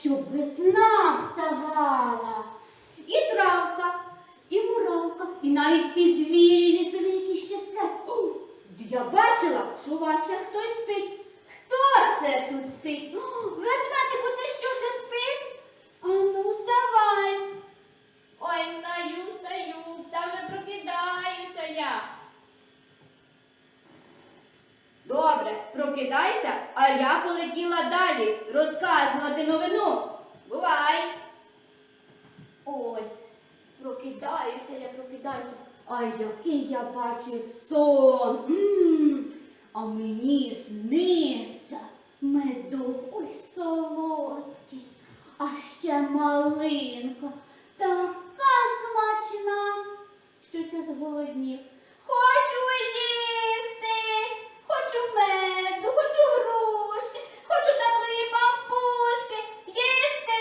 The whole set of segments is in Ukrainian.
щоб весна вставала. І травка, і муравка, і навіть всі звірі лісові, які ще. Я бачила, що ваше хтось спить. Хто це тут спить? О, Ведмедику, ти що ще спиш? А ну, вставай. Ой, стаю, стаю, та вже прокидаюся я. Добре, прокидайся, а я полетіла далі розказувати новину. Бувай. Ой, прокидаюся, я прокидаюся. Ай, який я бачив сон. А мені снився медок, ой, солодкий, а ще малинка, така смачна. Щось я зголоднів. Хочу їсти, хочу меду, хочу грушки, хочу теплої пампушки. Їсти,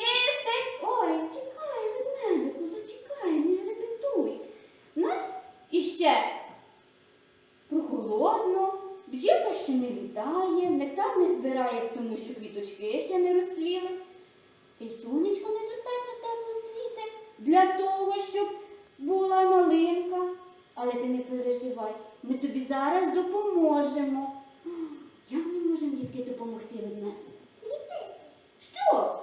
їсти. Ой, чекай, ведмедику, зачекай, не репетуй. Нас іще прохолодно, бджілка ще не літає, нектар не збирає, тому що квіточки ще не розцвіли. І сонечко недостатньо тепло світить для того, щоб була малинка. Але ти не переживай, ми тобі зараз допоможемо. Як ми можемо дітки допомогти від мене? Що?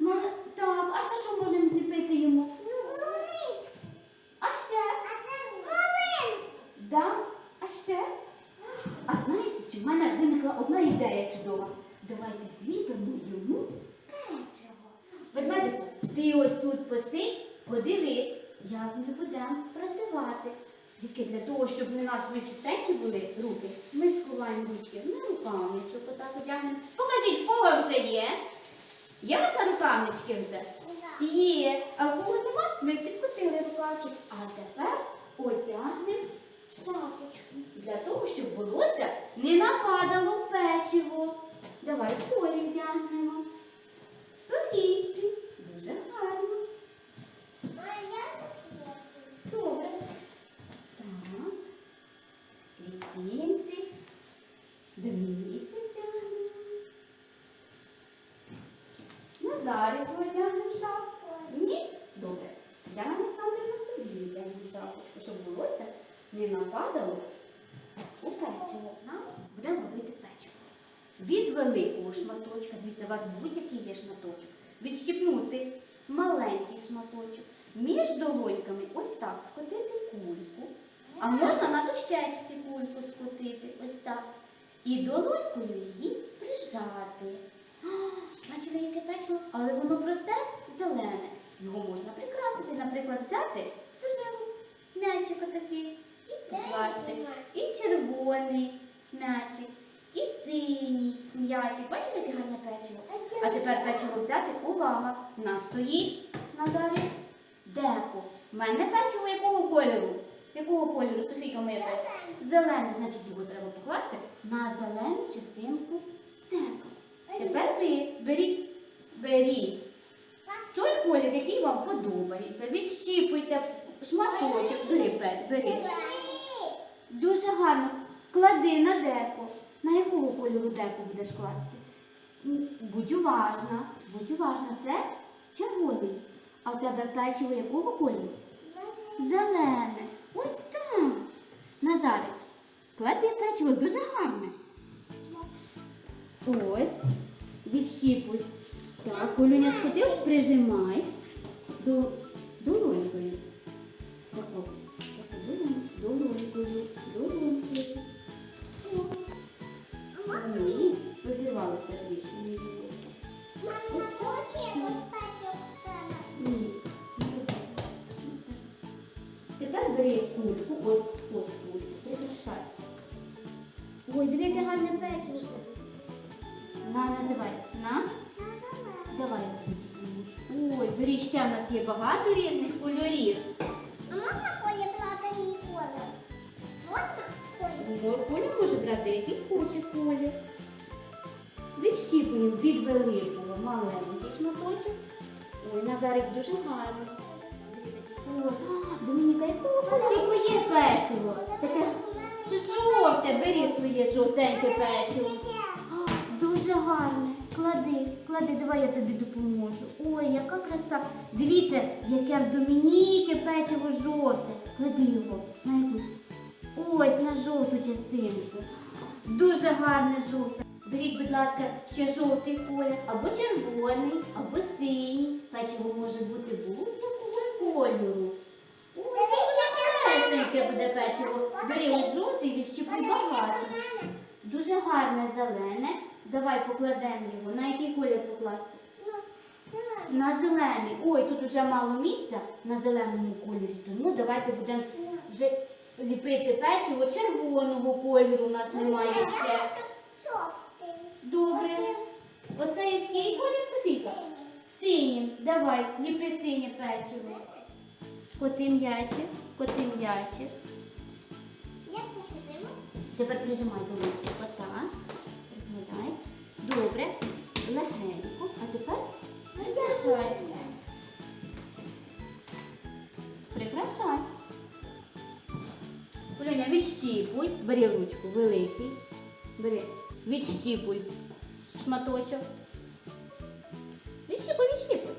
Ма- Так, а ще що можемо зліпити йому? А ще? Да? А ще? А знаєте, що в мене виникла одна ідея чудова. Давайте зліпимо йому печиво. Ведмедику, ти ось тут посидь, подивись, як ми будемо працювати. Тільки для того, щоб не нас чистенькі були руки, ми сховаємо ручки не руками, щоб отак одягнемо. Покажіть, кого вже є? Є у вас на рукавнички вже? Є. А в кого нема, ми підкотили рукавчик. А тепер одягнемо шапочку. Для того, щоб волосся не нападало в печиво. Давай полі вдягнемо. Софійці. Дуже гарно. Добре. Так. Крістінці. Домініці вдягнемо. Назарі одягнемо шапку. Ні? Добре. Я Олександр на собі одягну шапочку, щоб волосся не нападало у печиво. Нам будемо робити печиво. Від великого шматочка, дивіться, у вас будь-який є шматочок. Відщипнути маленький шматочок. Між долоньками ось так скотити кульку. А можна на дощечці кульку скотити. Ось так. І долонькою її прижати. А, Бачили, яке печиво? Але воно просте, зелене. Його можна прикрасити, наприклад, взяти рожеву м'ячик отакий і покласти. І червоний м'ячик, і синій м'ячик. Бачите, яке гарне печиво? А тепер взяти. Увага! На стоїть Назарі. Деко. У мене печиво якого кольору? Якого кольору, Софійка моя? Зелене, значить його треба покласти на зелену частинку деко. Тепер ви беріть, беріть той колір, який вам подобається. Відщіпуйте шматочок, бери, бери. Дуже гарно. Клади на деко. На якого кольору деко будеш класти? Будь уважна, будь уважна, це червоний. А в тебе печиво якого кольору? Зелене. Ось так. Назарик, клади печиво дуже гарне. Ось. Відщіпуй. Так, колюня сходив, прижимай до долонькою. Давай. Ой, бери, ще в нас є багато різних кольорів. Ой, Коля може брати який хоче колір. Відщіпуємо від великого маленький шматочок. Ой, Назарик дуже гарно. Ой, а, Домініка, якого кольору є печиво? Таке жовте, бери своє жовтеньке печиво. Дуже гарне. Клади, клади, давай я тобі допоможу. Ой, яка краса. Дивіться, яке в Домініки печиво жовте. Клади його. На яку? Ось на жовту частинку. Дуже гарне жовте. Беріть, будь ласка, ще жовтий колір, або червоний, або синій. Печиво може бути будь-якого кольору. Ой, це дуже малесеньке буде печиво. Бери жовтий, відщіпи багато. Дуже гарне зелене. Давай покладемо його. На який колір покласти? На зелений. Ой, тут вже мало місця на зеленому кольорі. Тому давайте будемо вже ліпити печиво червоного кольору. У нас немає ще. Добре. Оце який колір Софійка? Синім. Давай, ліпи синє печиво. Коти м'ячик, коти м'ячик. Тепер прижимай до руки. Отак. Добре. Легенько. А тепер прикрашай. Прикрашай. Оленя, відщіпуй. Бери ручку, великий. Бери. Відщіпуй шматочок. Відщіпуй, відщіпуй.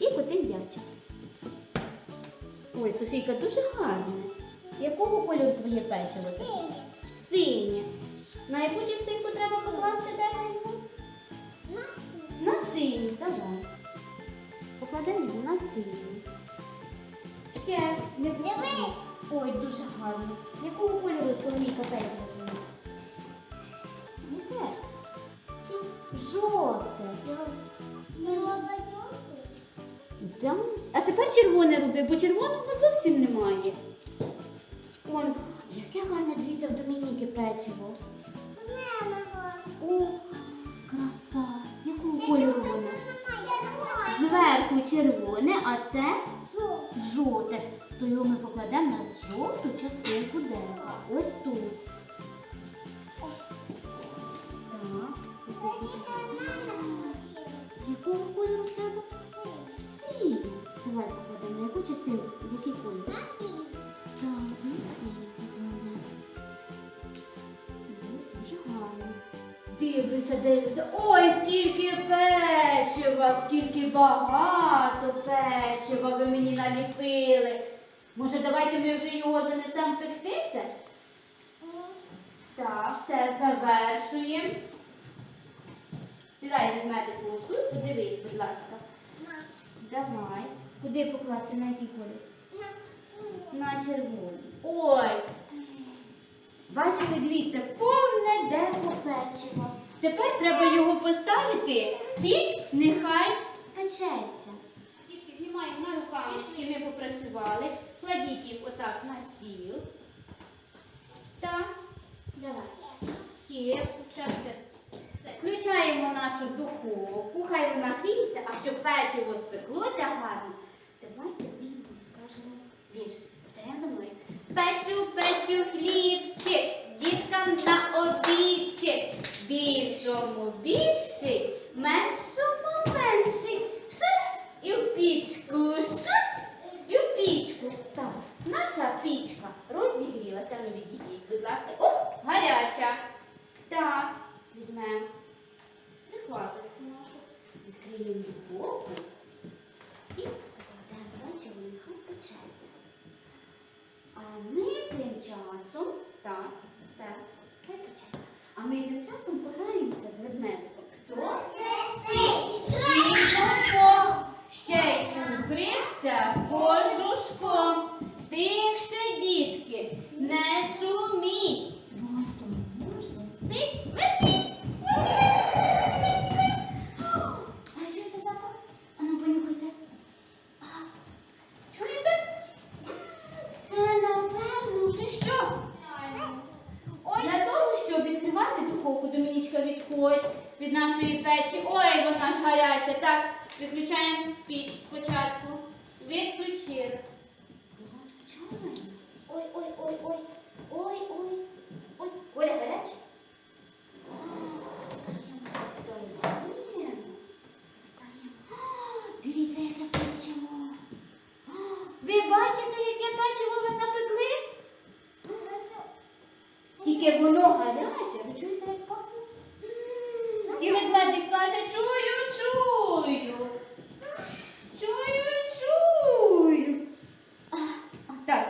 І коти м'ячик. Ой, Софійка, дуже гарне. Якого кольору твоє печиво? Синє. На яку частинку треба покласти дерево? На синю, давай. Покладемо на синю. Ще не поклади. Ой, дуже гарно. Якого кольору твоє? Яке? Жовте. Да. А тепер червоне роби, бо червоного зовсім немає. Он, яке гарне, дивіться, в Домініки печиво. О, краса. Якого кольору воно? Зверху червоне, а це жовте. То його ми покладемо на жовту частинку дерева. Ось тут. Якого кольору тебе? Синій. Давай покладемо на яку частинку? Який? Так, на Дивлюся, дивлюся. Ой, скільки печива, скільки багато печива ви мені наліпили. Може, давайте ми вже його занесемо пектися? Так, все, завершуємо. Сідай ведмедику ось тут, подивись, будь ласка. Давай. Куди покласти на який колір? На червоний. Ой. Бачите, дивіться, повне деко печиво. Тепер треба його поставити піч, нехай печеться. Дітки, знімаємо на рукавички, ми попрацювали. Кладіть їх отак на стіл. Так, давай. Є, все, все. Все. Включаємо нашу духовку, хай вона гріється, а щоб печиво спеклося гарно. Давайте ми їм розкажемо вірш. Повторяємо за мною. Печу, печу хлібчик, діткам на обідчик. Більшому більший, меншому менший. Шусть і в пічку, шусть і в пічку. Так, наша пічка розігрілася. Ну відійдіть, будь ласка. О, гаряча. Так, візьмемо прикладочку нашу, відкриємо духовку і покладемо печиво, нехай печеться. А ми тим часом, так, все, хай печеться. А ми тим часом пограємося з ведмедиком. Хто? Тихо, ще й укрився кожушком. Тихше, дітки, не шуміть, бо тому що спить ведмідь. А чуєте запах? А ну понюхайте. А, Чуєте? Це напевно вже що? Ой, для того, щоб відкривати духовку, Домінічка, відходь від нашої печі. Ой, вона ж гаряча. Так, відключаємо піч спочатку. Відключили. Ой, ой, ой, ой. Ой, ой. Ой, Оля гаряча? Встаємо, встаємо. Встаємо. А, Дивіться, яке печиво. А, Ви бачите, яке печиво ви напекли? Тільки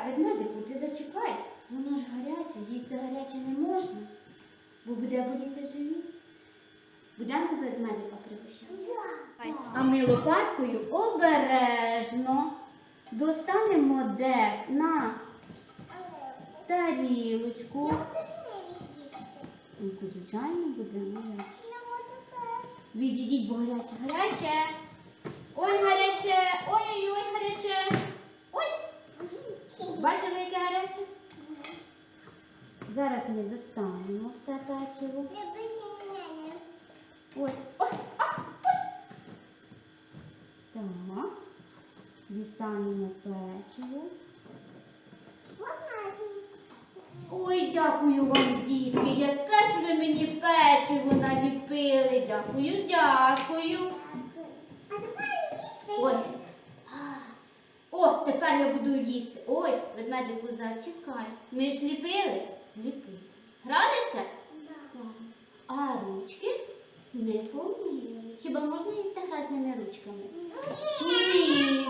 ведмедику, ти зачекай. Воно ж гаряче, їсти не можна, бо буде боліти живіт. Будемо ведмедика пригощати? А ми лопаткою обережно достанемо де на тарілочку. Яку, звичайно, будемо. Відійдіть, бо гаряче. Гаряче. Ой, гаряче. Ой-ой-ой, гаряче. Ой. Бачили, яке гаряче? Зараз ми достанемо все печиво. Ось. А. Так. Дістанемо печиво. Ой, дякую вам, дітки. Яке ж ви мені печиво наліпили. Дякую, дякую. Ой. О, тепер я буду їсти. Ой, ведмедику, зачекай. Ми ж ліпили? Ліпили. Гралися? А ручки не помили. Хіба можна їсти грязними ручками? Ні.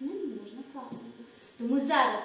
Не можна, правильно. Тому зараз